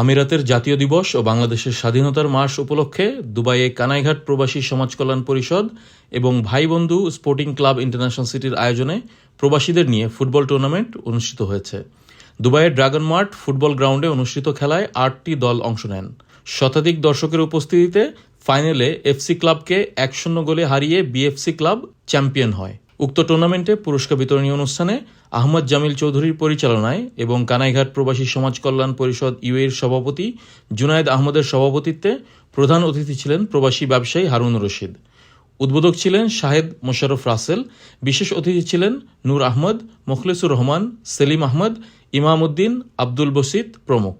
আমিরাতের জাতীয় দিবস ও বাংলাদেশের স্বাধীনতার মাস উপলক্ষে দুবাইয়ে কানাইঘাট প্রবাসী সমাজ কল্যাণ পরিষদ এবং ভাই বন্ধু স্পোর্টিং ক্লাব ইন্টারন্যাশনাল সিটির আয়োজনে প্রবাসীদের নিয়ে ফুটবল টুর্নামেন্ট অনুষ্ঠিত হয়েছে। দুবাইয়ের ড্রাগন মার্ট ফুটবল গ্রাউন্ডে অনুষ্ঠিত খেলায় আটটি দল অংশ নেন। শতাধিক দর্শকের উপস্থিতিতে ফাইনালে এফসি ক্লাবকে এক শূন্য গোলে হারিয়ে বিএফসি ক্লাব চ্যাম্পিয়ন হয়। উক্ত টুর্নামেন্টে পুরস্কার বিতরণী অনুষ্ঠানে আহমদ জামিল চৌধুরীর পরিচালনায় এবং কানাইঘাট প্রবাসী সমাজ কল্যাণ পরিষদ ইউএর সভাপতি জুনায়েদ আহমদের সভাপতিত্বে প্রধান অতিথি ছিলেন প্রবাসী ব্যবসায়ী হারুন রশিদ। উদ্বোধক ছিলেন শাহেদ মোশাররফ রাসেল। বিশেষ অতিথি ছিলেন নূর আহমদ মোখলেসুর রহমান, সেলিম আহমদ ইমাম উদ্দিন আব্দুল বসিত প্রমুখ।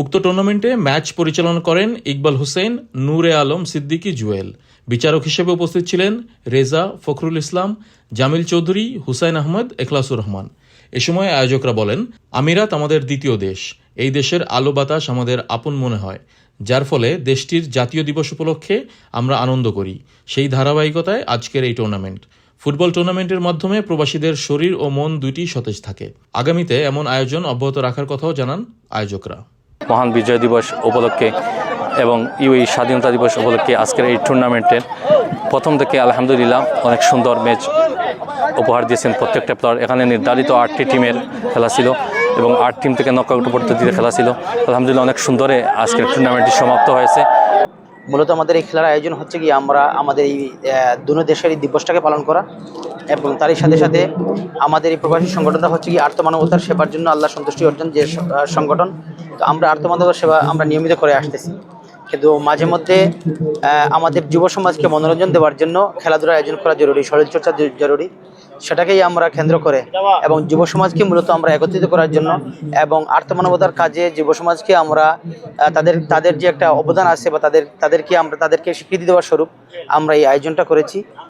উক্ত টুর্নামেন্টে ম্যাচ পরিচালনা করেন ইকবাল হোসেন, নূরে আলম, সিদ্দিকী জুয়েল। বিচারক হিসেবে উপস্থিত ছিলেন রেজা ফখরুল ইসলাম, জামিল চৌধুরী, হুসাইন আহমদ, এখলাসুর রহমান। এ সময় আয়োজকরা বলেন, আমিরাত আমাদের দ্বিতীয় দেশ। এই দেশের আলো বাতাস আমাদের আপন মনে হয়। যার ফলে দেশটির জাতীয় দিবস উপলক্ষে আমরা আনন্দ করি। সেই ধারাবাহিকতায় আজকের এই টুর্নামেন্ট ফুটবল টুর্নামেন্টের মাধ্যমে প্রবাসীদের শরীর ও মন দুইটি সতেজ থাকে। আগামীতে এমন আয়োজন অব্যাহত রাখার কথাও জানান আয়োজকরা। মহান বিজয় দিবস উপলক্ষে এবং ইউই স্বাধীনতা দিবস উপলক্ষে আজকের এই টুর্নামেন্টের প্রথম থেকে আলহামদুলিল্লাহ অনেক সুন্দর ম্যাচ উপহার দিয়েছেন প্রত্যেকটা প্লেয়ার এখানে নির্ধারিত আটটি টিমের খেলা ছিল এবং আট টিম থেকে নকআউট পদ্ধতিতে খেলা ছিল। আলহামদুলিল্লাহ অনেক সুন্দরে আজকের টুর্নামেন্টটি সমাপ্ত হয়েছে। মূলত আমাদের এই খেলার আয়োজন হচ্ছে কি, আমরা আমাদের এই দুনো দেশের এই দিবসটাকে পালন করা এবং তারই সাথে সাথে আমাদের এই প্রবাসী সংগঠনটা হচ্ছে কি আর্তমানবতার সেবার জন্য আল্লাহ সন্তুষ্টি অর্জন যে সংগঠন তো আমরা আর্তমানবতার সেবা আমরা নিয়মিত করে আসতেছি। কিন্তু মাঝে মধ্যে আমাদের যুব সমাজকে মনোরঞ্জন দেওয়ার জন্য খেলাধুলার আয়োজন করা জরুরি, শরীরচর্চা জরুরি সেটাকেই আমরা কেন্দ্র করে এবং যুব সমাজকে মূলত আমরা একত্রিত করার জন্য এবং আর্থমানবতার কাজে যুব সমাজকে আমরা তাদের তাদের যে একটা অবদান আছে বা তাদের, তাদেরকে আমরা, তাদেরকে স্বীকৃতি দেওয়ার স্বরূপ আমরা এই আয়োজনটা করেছি।